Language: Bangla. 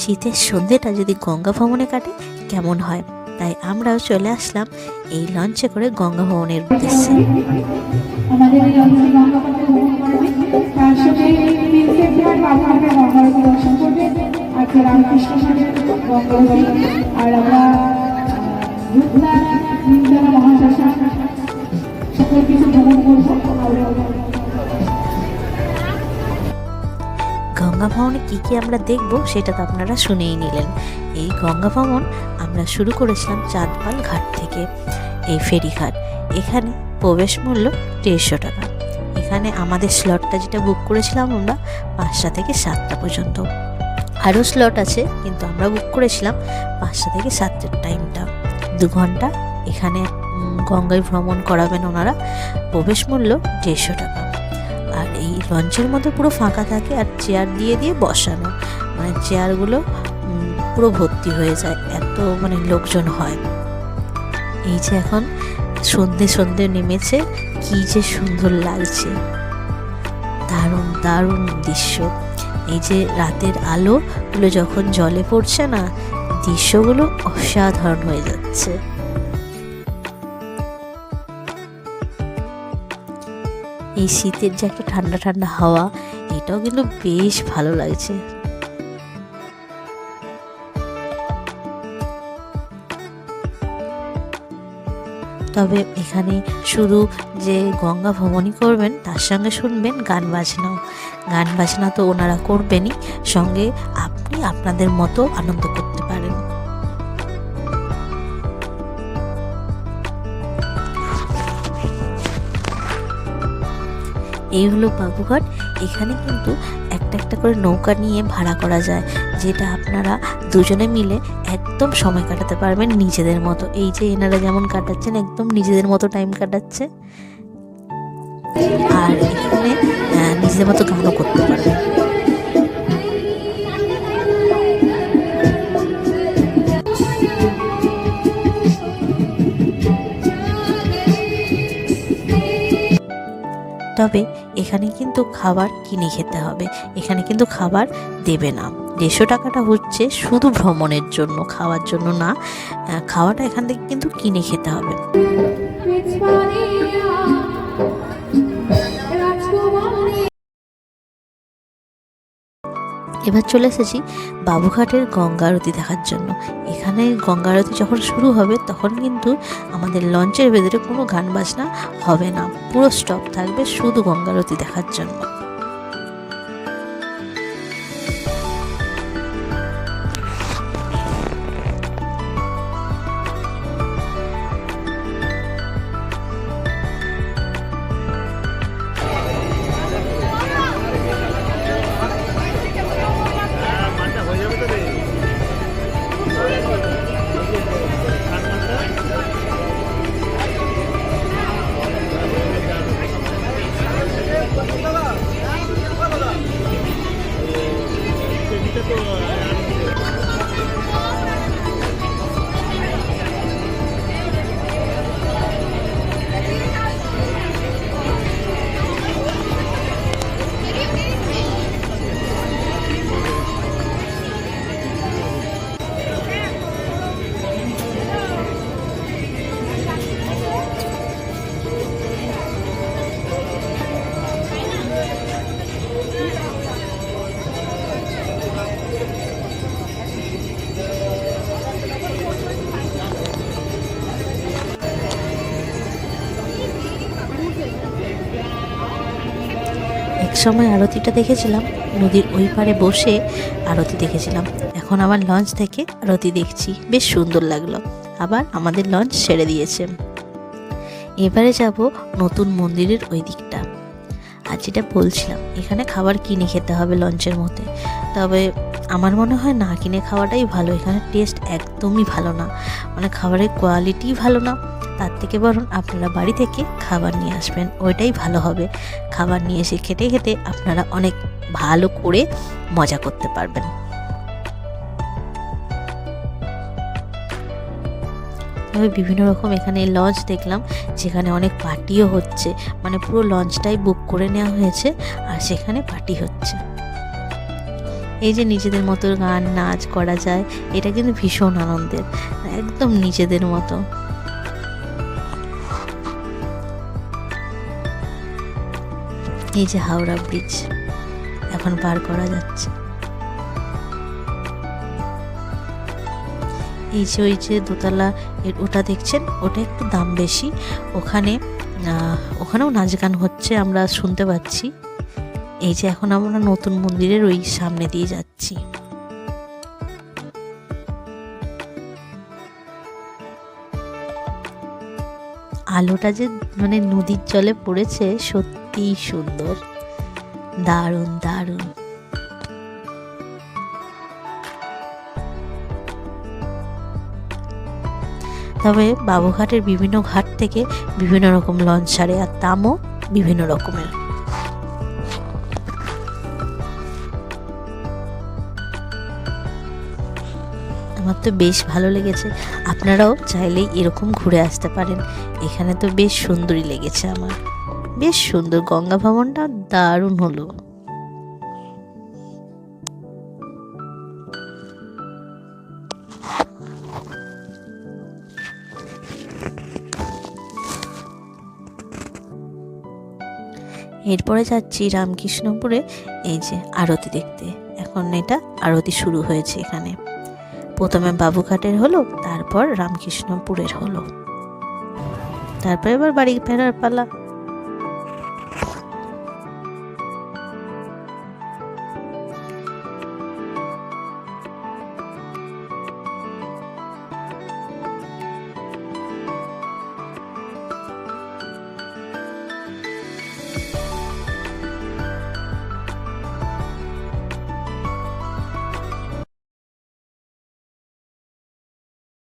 শীতের সন্ধ্যেটা যদি গঙ্গা ভ্রমণে কাটে, কেমন হয়? তাই আমরাও চলে আসলাম এই লঞ্চে করে গঙ্গা ভ্রমণের উদ্দেশ্যে। আর আমরা সকল কিছু ভ্রমণ করব গঙ্গা ভ্রমণে কী কী আমরা দেখব সেটা তো আপনারা শুনেই নিলেন। এই গঙ্গা ভ্রমণ আমরা শুরু করেছিলাম চাঁদপাল ঘাট থেকে, এই ফেরিঘাট। এখানে প্রবেশ মূল্য দেড়শো টাকা। এখানে আমাদের স্লটটা যেটা বুক করেছিলাম আমরা পাঁচটা থেকে সাতটা পর্যন্ত। আরও স্লট আছে, কিন্তু আমরা বুক করেছিলাম পাঁচটা থেকে সাতটার টাইমটা দু ঘণ্টা এখানে গঙ্গায় ভ্রমণ করাবেন ওনারা। প্রবেশ মূল্য দেড়শো টাকা। এই লঞ্চের মধ্যে পুরো ফাঁকা থাকে আর চেয়ার দিয়ে দিয়ে বসানো। মানে চেয়ারগুলো পুরো ভর্তি হয়ে যায়, এত মানে লোকজন হয়। এই যে এখন সন্ধে সন্ধে নেমেছে, কি যে সুন্দর লাগছে। দারুণ দারুণ দৃশ্য। এই যে রাতের আলোগুলো যখন জলে পড়ছে না, দৃশ্যগুলো অসাধারণ হয়ে যাচ্ছে। এই শীতের যে একটা ঠান্ডা ঠান্ডা হাওয়া, এটাও কিন্তু বেশ ভালো লাগছে। তবে এখানে শুধু যে গঙ্গা ভ্রমণই করবেন, তার সঙ্গে শুনবেন গান বাজনাও গান বাজনা তো ওনারা করবেনই, সঙ্গে আপনি আপনাদের মতো আনন্দ করতে পারেন। এই হলো বাবুঘাট। এখানে কিন্তু একটা একটা করে নৌকা নিয়ে ভাড়া করা যায়, যেটা আপনারা দুজনে মিলে একদম সময় কাটাতে পারবেন নিজেদের মতো। এই যে এনারা যেমন কাটাচ্ছেন, একদম নিজেদের মতো টাইম কাটাচ্ছে। আর এখানে নিজেদের মতো গানও করতে পারবেন। তবে এখানে কিন্তু খাবার কিনে খেতে হবে। এখানে কিন্তু খাবার দেবে না। দেড়শো টাকাটা হচ্ছে শুধু ভ্রমণের জন্য, খাওয়ার জন্য না। খাওয়াটা এখান থেকে কিন্তু কিনে খেতে হবে। এবার চলে এসেছি বাবুঘাটের গঙ্গা আরতি দেখার জন্য। এখানে গঙ্গা আরতি যখন শুরু হবে, তখন কিন্তু আমাদের লঞ্চের ভেতরে কোনো গান বাজনা হবে না। পুরো স্টপ থাকবে শুধু গঙ্গা আরতি দেখার জন্য। সময় আরতিটা দেখেছিলাম। নদীর ওই পারে বসে আরতি দেখেছিলাম। এখন আবার লঞ্চ থেকে আরতি দেখছি। বেশ সুন্দর লাগল। আবার আমাদের লঞ্চ ছেড়ে দিয়েছে। এবারে যাব নতুন মন্দিরের ওই দিকটা। আর যেটা বলছিলাম, এখানে খাবার কিনে খেতে হবে লঞ্চের মধ্যে। তবে আমার মনে হয় না, কিনে খাওয়াটাই ভালো। এখানে টেস্ট একদমই ভালো না। মানে খাবারের কোয়ালিটি ভালো না। থেকে বরং আপনারা বাড়ি থেকে খাবার নিয়ে আসবেন, ওইটাই ভালো হবে। খাবার নিয়ে এসে খেতে খেতে আপনারা অনেক ভালো করে মজা করতে পারবেন। তবে বিভিন্ন রকম এখানে লঞ্চ দেখলাম, যেখানে অনেক পার্টিও হচ্ছে। মানে পুরো লঞ্চটাই বুক করে নেওয়া হয়েছে, আর সেখানে পার্টি হচ্ছে। এই যে নিজেদের মতো গান, নাচ করা যায়, এটা কিন্তু ভীষণ আনন্দের। একদম নিজেদের মতো। এই যে হাওড়া ব্রিজ, এখন পার করা যাচ্ছে। এই যে, ওই যে দোতলা ওটা দেখছেন? ওটা একটু দাম বেশি। ওখানে ওখানেও নাচ গান হচ্ছে, আমরা শুনতে পাচ্ছি। এই যে, এখন আমরা নতুন মন্দিরের ওই সামনে দিয়ে যাচ্ছি। আলোটা যে মানে নদীর জলে পড়েছে সত্যিই সুন্দর। দারুণ দারুণ। তবে বাবুঘাটের বিভিন্ন ঘাট থেকে বিভিন্ন রকম লঞ্চ ছাড়ে আর দামও বিভিন্ন রকমের। আমার তো বেশ ভালো লেগেছে। আপনারাও চাইলেই এরকম ঘুরে আসতে পারেন। এখানে তো বেশ সুন্দরই লেগেছে আমার। বেশ সুন্দর গঙ্গা ভবনটা দারুণ হলো। এরপরে যাচ্ছি রামকৃষ্ণপুরে, এই যে আরতি দেখতে। এখন এটা আরতি শুরু হয়েছে এখানে। প্রথমে বাবুঘাটের হলো, তারপর রামকৃষ্ণপুরের হলো। তারপরে এবার বাড়ি ফেরার পালা।